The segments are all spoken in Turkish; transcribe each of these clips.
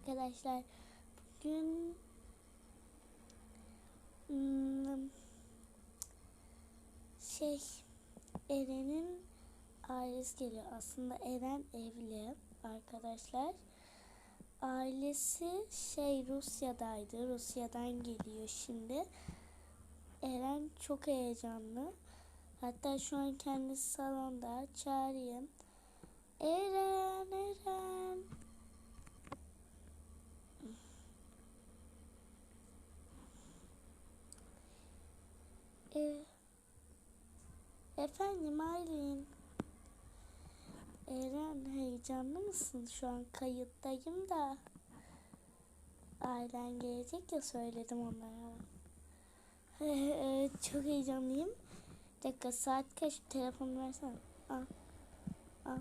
arkadaşlar. Bugün hmm, şey Eren'in ailesi geliyor. Aslında Eren evli arkadaşlar. Ailesi şey Rusya'daydı. Rusya'dan geliyor şimdi. Eren çok heyecanlı. Hatta şu an kendisi salonda. Çağırayım. Eren, Eren. E, efendim Aylin. Eren heyecanlı mısın? Şu an kayıttayım da. Ailen gelecek ya söyledim onlara. Çok heyecanlıyım. Bir dakika saat kaç? Telefonu versene. Al. Al.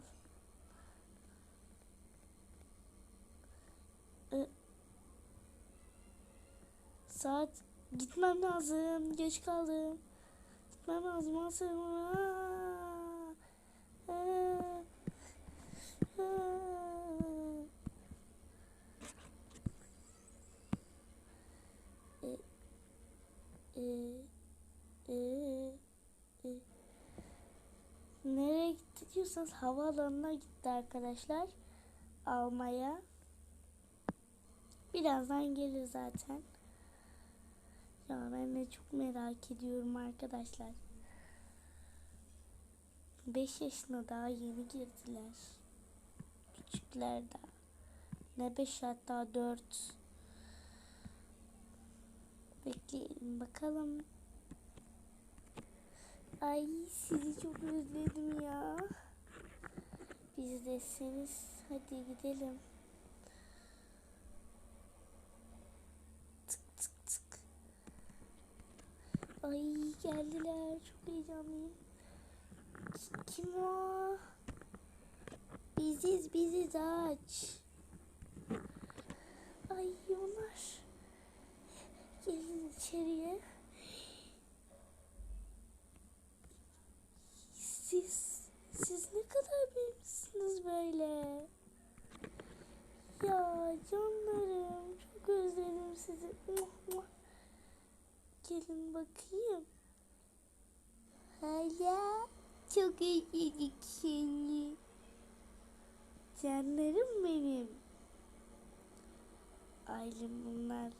Ee, saat gitmem lazım. Geç kaldım. E, e. Nereye gitti diyorsanız havaalanına gitti arkadaşlar. Almaya. Birazdan gelir zaten. Ya ben de çok merak ediyorum arkadaşlar. 5 yaşına daha yeni girdiler. Küçükler daha. Ne 5 hatta 4. Bekleyelim bakalım. Ay sizi çok özledim ya. Biz de seniz hadi gidelim. Ay geldiler. Çok heyecanlıyım. Ki- Kim o? Biziz biziz aç. Ay onlar. Gelin içeriye. Siz, siz ne kadar büyümüşsünüz böyle. Ya canlarım çok özledim sizi. Gelin bakayım. Hala çok özledik seni. Canlarım benim. Ailem bunlar.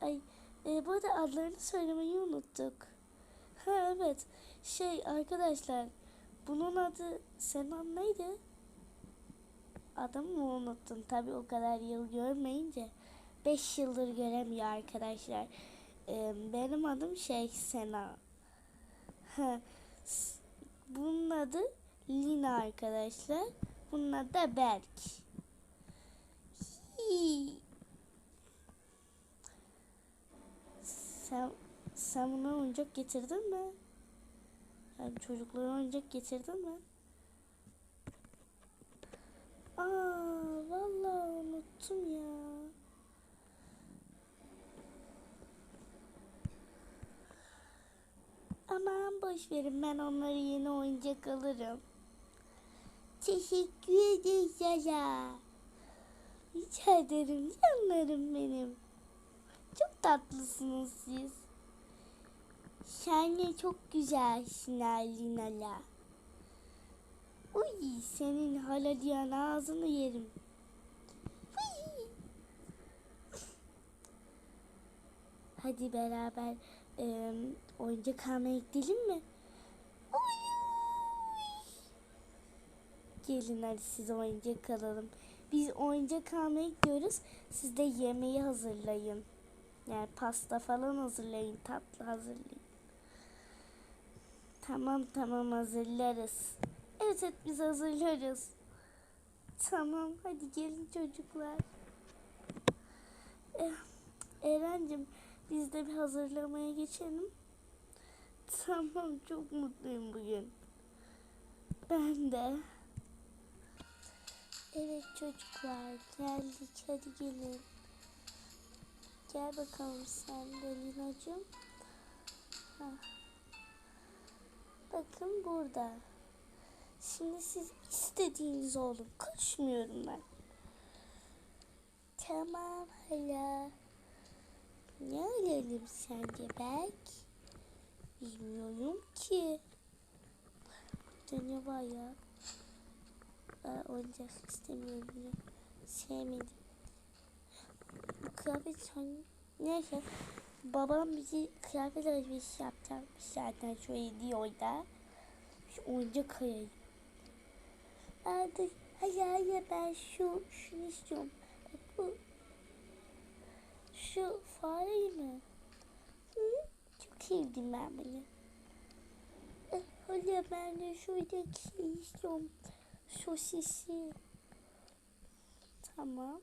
Ay e, bu arada adlarını söylemeyi unuttuk. Ha evet. Şey arkadaşlar bunun adı Senan neydi? Adamı mı unuttun? Tabii o kadar yıl görmeyince. 5 yıldır göremiyor arkadaşlar. Benim adım şey Sena. Bunun adı Lina arkadaşlar. Bunun adı da Berk. Sen, sen buna oyuncak getirdin mi? Yani çocuklara oyuncak getirdin mi? Aa, vallahi unuttum ya. Aman boş verin ben onları yeni oyuncak alırım. Teşekkür ederim Yaya. Rica ederim canlarım benim. Çok tatlısınız siz. Sen de çok güzelsin Alinala. Uy senin hala diyen ağzını yerim. Hadi beraber e, oyuncak almaya gidelim mi? Gelin hadi size oyuncak alalım. Biz oyuncak almaya gidiyoruz. Siz de yemeği hazırlayın. Yani pasta falan hazırlayın, tatlı hazırlayın. Tamam tamam hazırlarız. Evet evet biz hazırlarız. Tamam hadi gelin çocuklar. Eh, Eren'cim biz de bir hazırlamaya geçelim. Tamam çok mutluyum bugün. Ben de. Evet çocuklar geldik hadi gelin. Gel bakalım sen de Lina'cığım. Bakın burada. Şimdi siz istediğiniz olun. Karışmıyorum ben. Tamam hala. Ne alalım sence Berk? Bilmiyorum ki. Burada ne var ya? Aa, oyuncak istemiyorum. Sevmedim. Bu kıyafet sen... Neyse. Babam bizi kıyafet alışverişi yapacakmış zaten şöyle diyor da. Şu oyuncak alayım. Hadi, hayır hayır ben şu, şunu istiyorum. Bu, şu fareyi mi? Hı? Çok sevdim ben bunu. Eh, Hadi ben de şuradaki istiyorum. Sosisi. Tamam.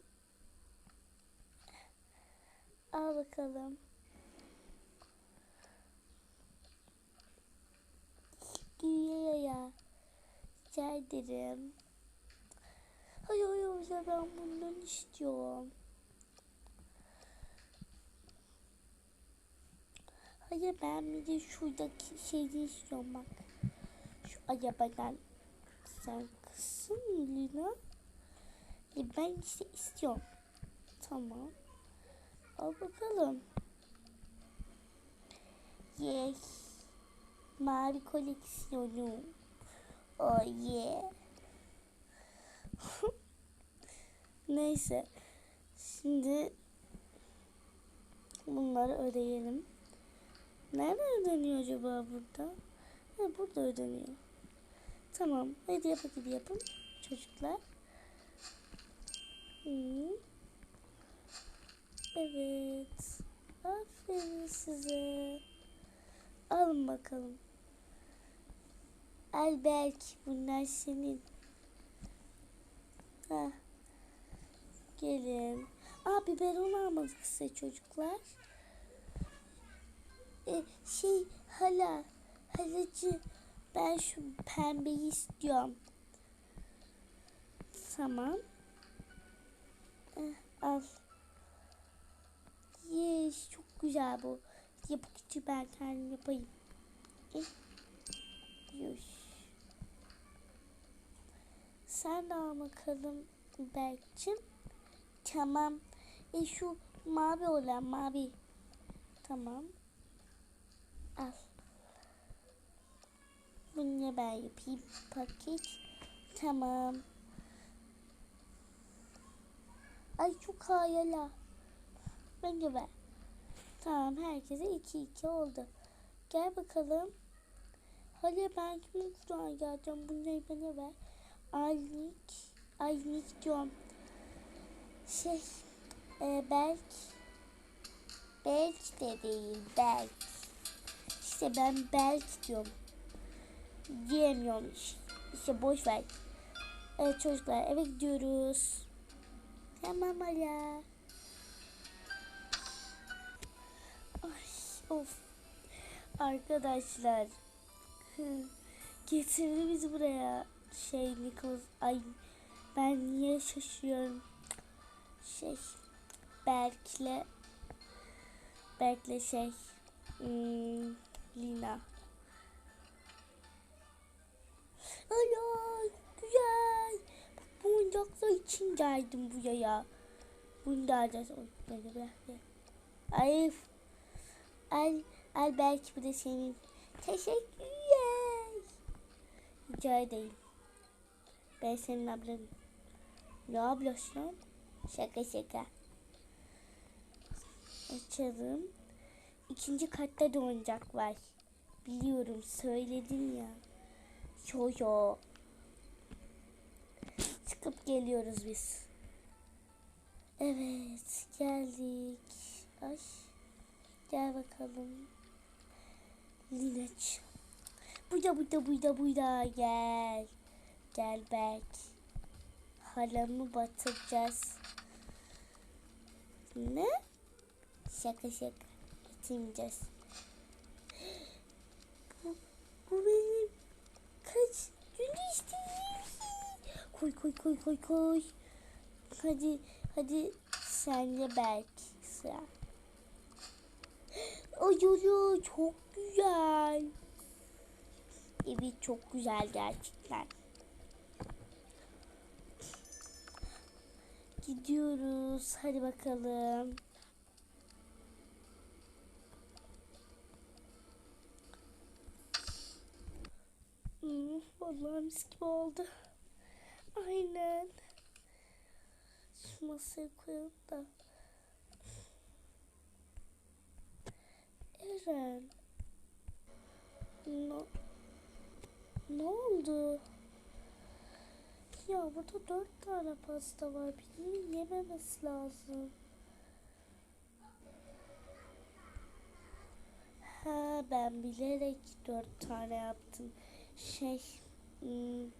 Al bakalım. Güya ya. Rica ederim. Hayır hayır ben bundan istiyorum. Hayır ben bir de şuradaki şeyi istiyorum bak. Şu arabadan. Sen kızsın Lina? E ben işte istiyorum. Tamam. Al bakalım. Yes. Mavi koleksiyonu. Oh yeah. Neyse. Şimdi bunları ödeyelim. Nerede ödeniyor acaba burada? Ha, burada ödeniyor. Tamam. Hadi yap hadi yapın çocuklar. Hı. Evet. Aferin size. Alın bakalım. Alberk bunlar senin. Ha. Gelin. Aa biberon almadık size çocuklar. E, şey hala halacı ben şu pembeyi istiyorum. Tamam. Eh, al. Yes, çok güzel bu. Yapıcı ben kendim yapayım. Eh. Yes. Sen de al bakalım Berk'cim. Tamam. E şu mavi olan mavi. Tamam. Al. Bunu ben yapayım. Paket. Tamam. Ay çok hayala. Bence ver. Tamam herkese iki iki oldu. Gel bakalım. Hadi ben kimin kucağına geleceğim? Bunları bana ver. Aynik. Aynik diyorum. Şey. E, Berk. Berk de değil. Berk. İşte ben Berk diyorum. Diyemiyorum. İşte boş ver. Evet çocuklar eve gidiyoruz. Tamam hala. Ay, of. Arkadaşlar. Getirdi bizi buraya. Şey Nicholas. Ay ben niye şaşıyorum. Şey Berk'le Berk'le şey hmm, Lina. Ay güzel. Bak bu oyuncaklar için geldim buraya. Bunu da alacağız. Beni bırak. Ay. Al, al belki bu da senin. Teşekkürler. Rica edeyim. Ben senin ablanım. Ne ablası? Şaka şaka. Açalım. İkinci katta da oyuncak var. Biliyorum söyledim ya. Yo. Çıkıp geliyoruz biz. Evet geldik. Ay. Gel bakalım. Linaç. Burada burada burada burada gel. Gel Berk. Halamı batıracağız. Ne? Şaka şaka et yiyeceğiz. Bu, bu benim kaç gün Koy koy koy koy koy. Hadi hadi senle belki sıra. Ay ay ay çok güzel. Evet çok güzel gerçekten. Gidiyoruz. Hadi bakalım. Vallahi mis gibi oldu. Aynen. Şu masaya koyalım da. Eren. Ne, ne oldu? Ya burada dört tane pasta var. Birinin yememesi lazım. Ha ben bilerek dört tane yaptım. Şey, hmm,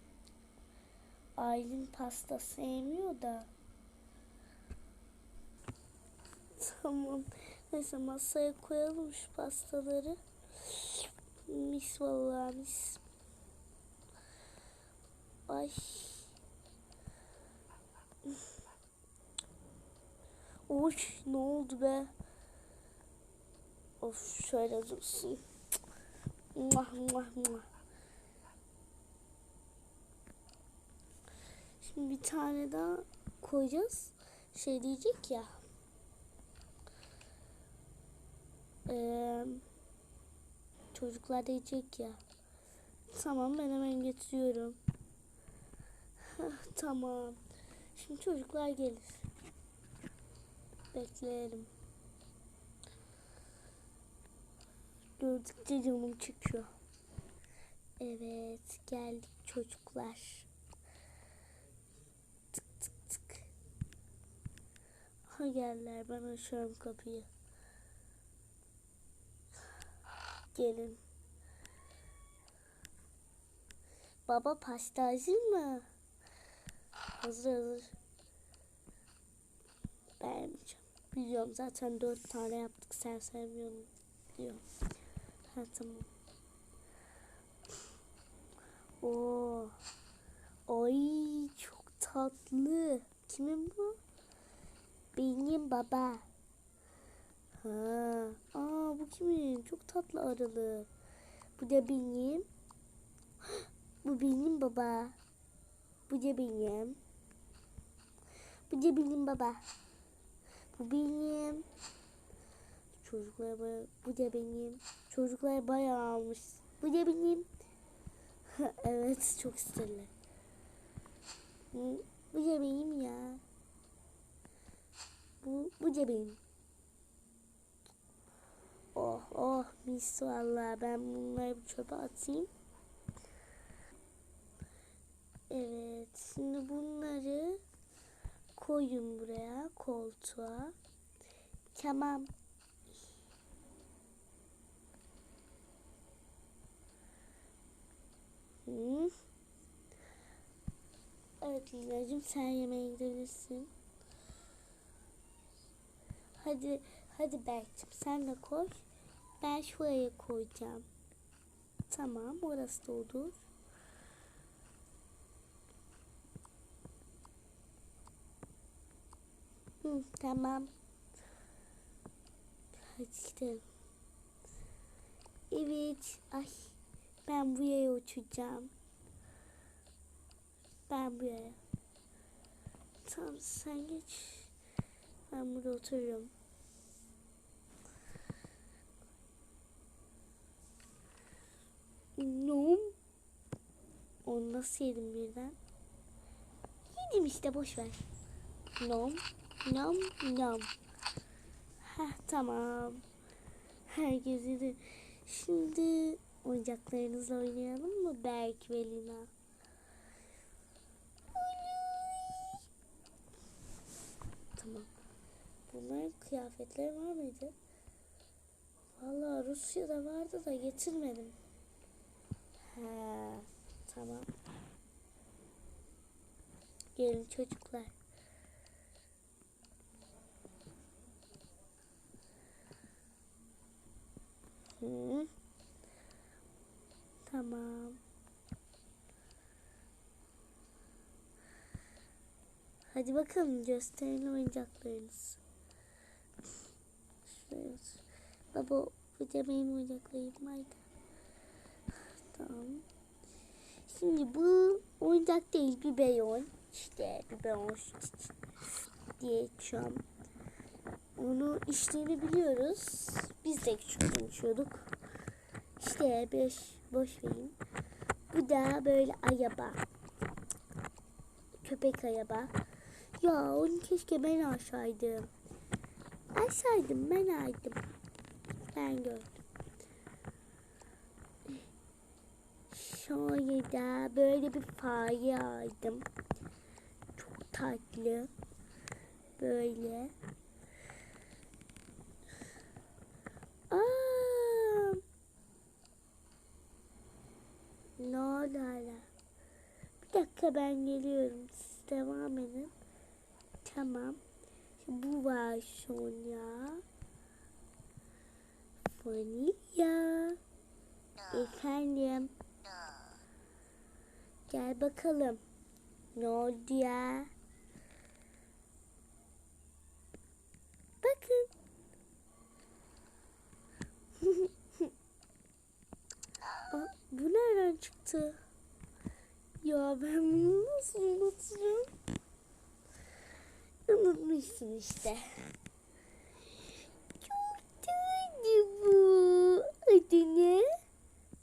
Aylin pasta sevmiyor da. Tamam. Neyse masaya koyalım şu pastaları. Mis vallahi mis. Ay. Oy ne oldu be? Of şöyle dursun. Muah muah muah. Bir tane daha koyacağız. Şey diyecek ya. Ee, çocuklar diyecek ya. Tamam ben hemen getiriyorum. Tamam. Şimdi çocuklar gelir. Bekleyelim. Gördükçe canım çıkıyor. Evet geldik çocuklar. Ha geldiler ben açıyorum kapıyı. Gelin. Baba pasta hazır mı? Hazır hazır. Beğenmeyeceğim. Biliyorum zaten dört tane yaptık sen sevmiyorsun diyor. Ha tamam. Oo. Ay çok tatlı. Kimin bu? Benim baba. Ha. Aa bu kimin? Çok tatlı arılı. Bu da benim. Bu benim baba. Bu da benim. Bu da benim baba. Bu benim. Çocuklar bayağı, bu da benim. Çocuklar bayağı almış. Bu da benim. evet çok isterler. Bu, da benim ya. Bu, bu benim. Oh oh mis valla ben bunları bir çöpe atayım. Evet şimdi bunları koyun buraya koltuğa. Tamam. Hı. Evet Lina'cığım sen yemeğe gidebilirsin. Hadi hadi Berk'cim sen de koy. Ben şuraya koyacağım. Tamam orası da olur. Hı, tamam. Hadi gidelim. Evet. Ay. Ben buraya uçacağım. Ben buraya. Tamam sen geç. Ben burada oturuyorum. Nom. Onu nasıl yedim birden? Yedim işte boş ver. Nom. Nom. Nom. Heh tamam. Herkes yedi. Şimdi oyuncaklarınızla oynayalım mı Berk ve Lina? Tamam. Bunların kıyafetleri var mıydı? Vallahi Rusya'da vardı da getirmedim. Tamam. Gelin çocuklar. Hı. Tamam. Hadi bakalım gösterin oyuncaklarınızı. Baba bu da benim oyuncaklarım vardı. Tamam. Şimdi bu oyuncak değil biberon. İşte biberon. diye içiyorum. Onu içtiğini biliyoruz. Biz de küçükken içiyorduk. İşte beş boş verin. Bu da böyle ayaba. Köpek ayaba. Ya onu keşke ben alsaydım. Alsaydım ben aldım. Ben gördüm. Şöyle de böyle bir fare aldım. Çok tatlı. Böyle. Aa! Ne oldu hala? Bir dakika ben geliyorum. Siz devam edin. Tamam. Şimdi bu var sonra. Vanilya. Efendim. Gel bakalım. Ne oldu ya? Bakın. Aa, bu nereden çıktı? Ya ben bunu nasıl unuturum? Unutmuşsun işte. Çok tatlı bu. Adı ne?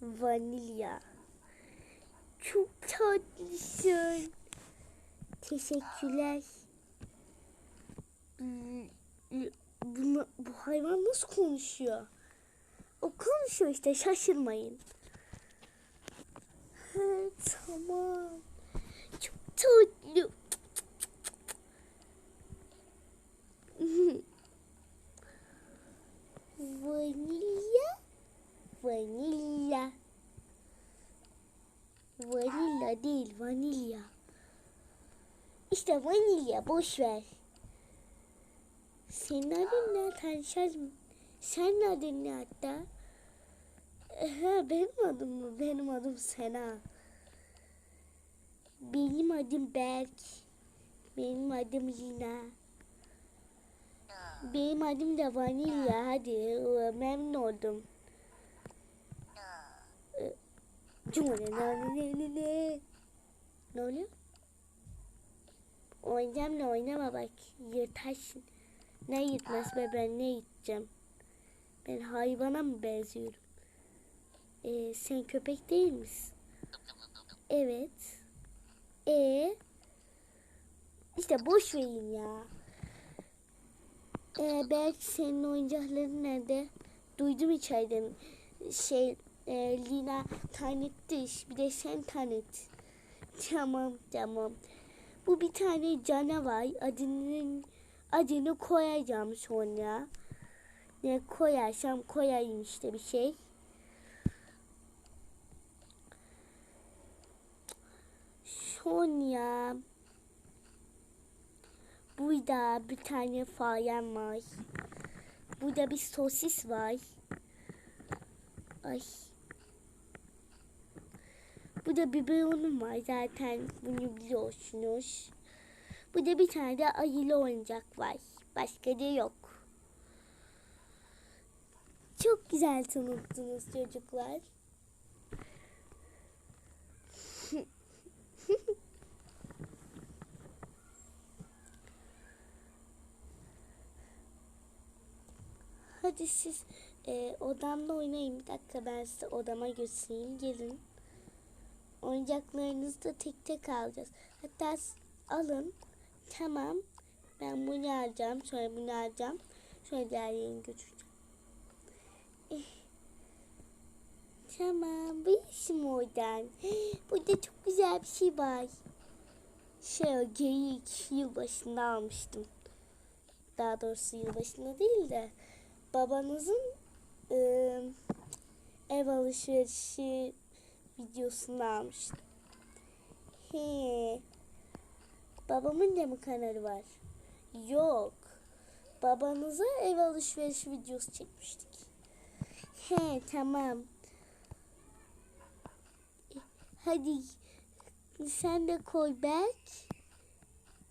Vanilya. Çok tatlısın. Teşekkürler. Buna, bu hayvan nasıl konuşuyor? O konuşuyor işte şaşırmayın. Ha, tamam. Çok tatlı. Vanilya. Vanilya. Vanilya değil, vanilya. İşte vanilya, boş ver. Senin adın ne? Tanışalım. Senin adın ne hatta? Ha, benim adım mı? Benim adım Sena. Benim adım Berk. Benim adım Lina. Benim adım da Vanilya. Hadi memnun oldum. Ne oluyor? Oynayacağım ne oynama bak yırtarsın. Ne yırtmaz be ben ne yırtacağım? Ben hayvana mı benziyorum? Ee, sen köpek değil misin? Evet. E işte boş verin ya. Ee, belki senin oyuncakların nerede? Duydum içeriden. Şey e, Lina tanıttı. Bir de sen tanıt. Tamam tamam. Bu bir tane canavar. Adının adını koyacağım sonra. Ne koyarsam koyayım işte bir şey. Sonra burada bir tane farem var. Burada bir sosis var. Ay. Burada biberonum var zaten bunu biliyorsunuz. Burada bir tane de ayılı oyuncak var. Başka da yok. Çok güzel tanıttınız çocuklar. Hadi siz e, odamda oynayın. Bir dakika ben size odama götüreyim. Gelin. Oyuncaklarınızı da tek tek alacağız. Hatta alın. Tamam. Ben bunu alacağım. Sonra bunu alacağım. Sonra diğerlerini götüreceğim. Eh. Tamam. Bu işim oradan. Burada çok güzel bir şey var. Şey o geyik yılbaşında almıştım. Daha doğrusu yılbaşında değil de babanızın e, ev alışverişi videosunu almıştım. He. Babamın da mı kanalı var? Yok. Babanıza ev alışverişi videosu çekmiştik. He tamam. Hadi sen de koy Berk.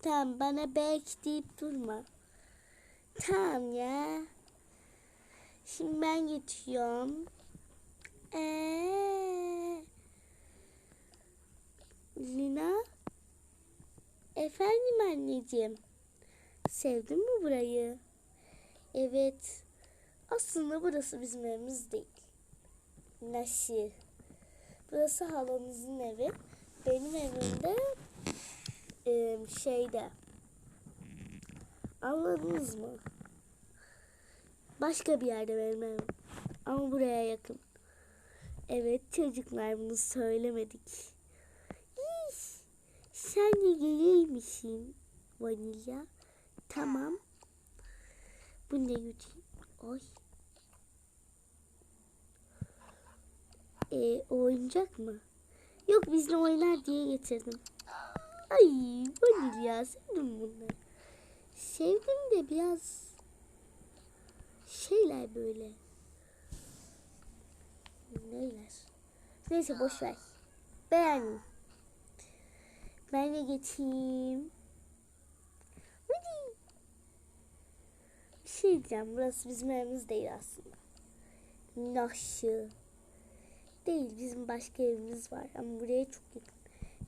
Tamam bana Berk deyip durma. Tamam ya. Şimdi ben getiriyorum. Ee, Lina? Efendim anneciğim. Sevdin mi burayı? Evet. Aslında burası bizim evimiz değil. Nasıl? Burası halanızın evi. Benim evim de e, şeyde. Anladınız mı? Başka bir yerde benim evim. Ama buraya yakın. Evet çocuklar bunu söylemedik. Sen misin vanilya? Tamam. Bunu da yutayım. Oy. Ee, oyuncak mı? Yok bizle oynar diye getirdim. Ay vanilya sevdim bunları. Sevdim de biraz şeyler böyle. Neyler? Neyse boş ver. Beğendim. Ben de geçeyim. Hadi. Bir şey diyeceğim. Burası bizim evimiz değil aslında. Nasıl? Değil. Bizim başka evimiz var. Ama buraya çok yakın.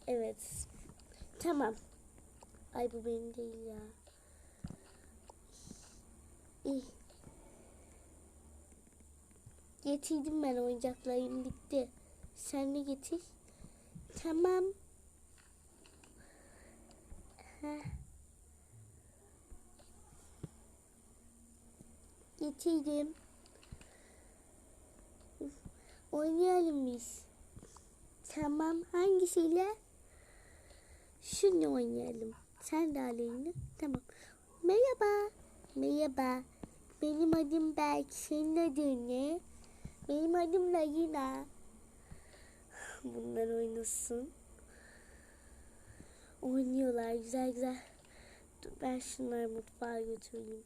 Evet. Tamam. Ay bu benim değil ya. Getirdim ben oyuncaklarım bitti. Sen de getir. Tamam. Heh. Oynayalım biz. Tamam. Hangisiyle? Şunu oynayalım. Sen de Aleyna. Tamam. Merhaba. Merhaba. Benim adım Berk. Senin adın ne? Benim adım Layina. Bunlar oynasın. Oynuyorlar güzel güzel. Dur ben şunları mutfağa götüreyim.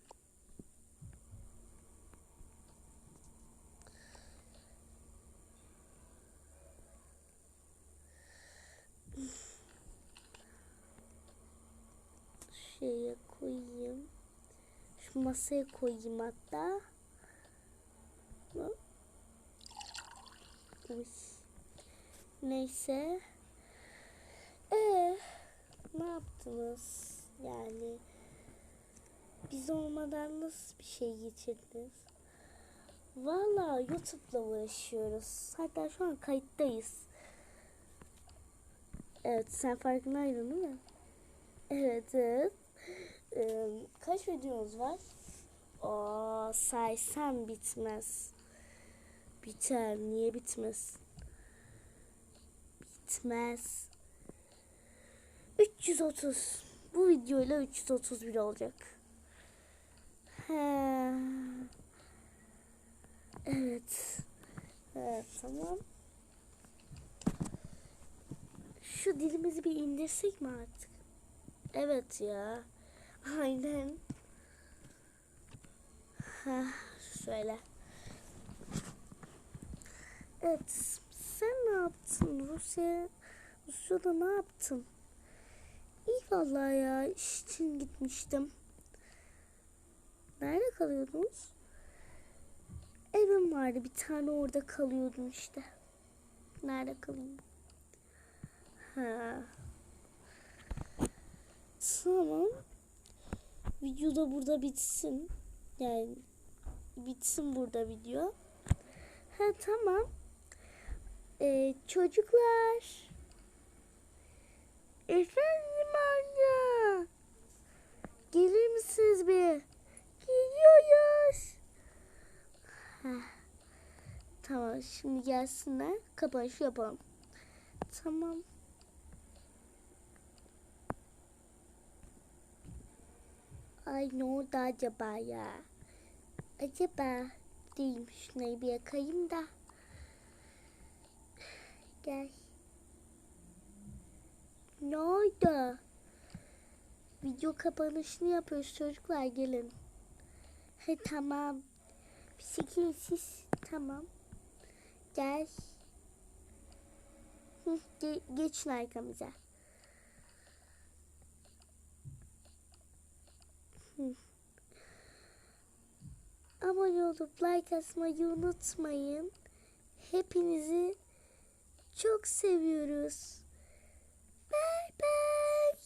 Şuraya koyayım. Şu masaya koyayım hatta. Neyse. Ee, ne yaptınız? Yani biz olmadan nasıl bir şey geçirdiniz? Valla YouTube'la uğraşıyoruz. Hatta şu an kayıttayız. Evet sen farkındaydın değil mi? Evet evet. Ee, kaç videomuz var? Aa, saysam bitmez. Biter. Niye bitmez? Bitmez. 330. Bu videoyla 331 olacak. He. Evet. Evet tamam. Şu dilimizi bir indirsek mi artık? Evet ya. Aynen. Ha, şöyle. Evet. Sen ne yaptın Rusya? Rusya'da ne yaptın? Vallahi ya. iş için gitmiştim. Nerede kalıyordunuz? Evim vardı. Bir tane orada kalıyordum işte. Nerede kalayım? Ha. Tamam. Video da burada bitsin. Yani bitsin burada video. Ha tamam. Ee, çocuklar. Efendim anne. Gelir misiniz bir? Geliyoruz. Heh. Tamam şimdi gelsinler. Kapanış yapalım. Tamam. Ay ne oldu acaba ya? Acaba diyeyim şunları bir yakayım da. Gel. Ne? Video kapanışını yapıyoruz çocuklar gelin. He tamam. Bir şekilde siz tamam. Gel. Ge geçin arkamıza. Abone olup like atmayı unutmayın. Hepinizi çok seviyoruz. Bye bye.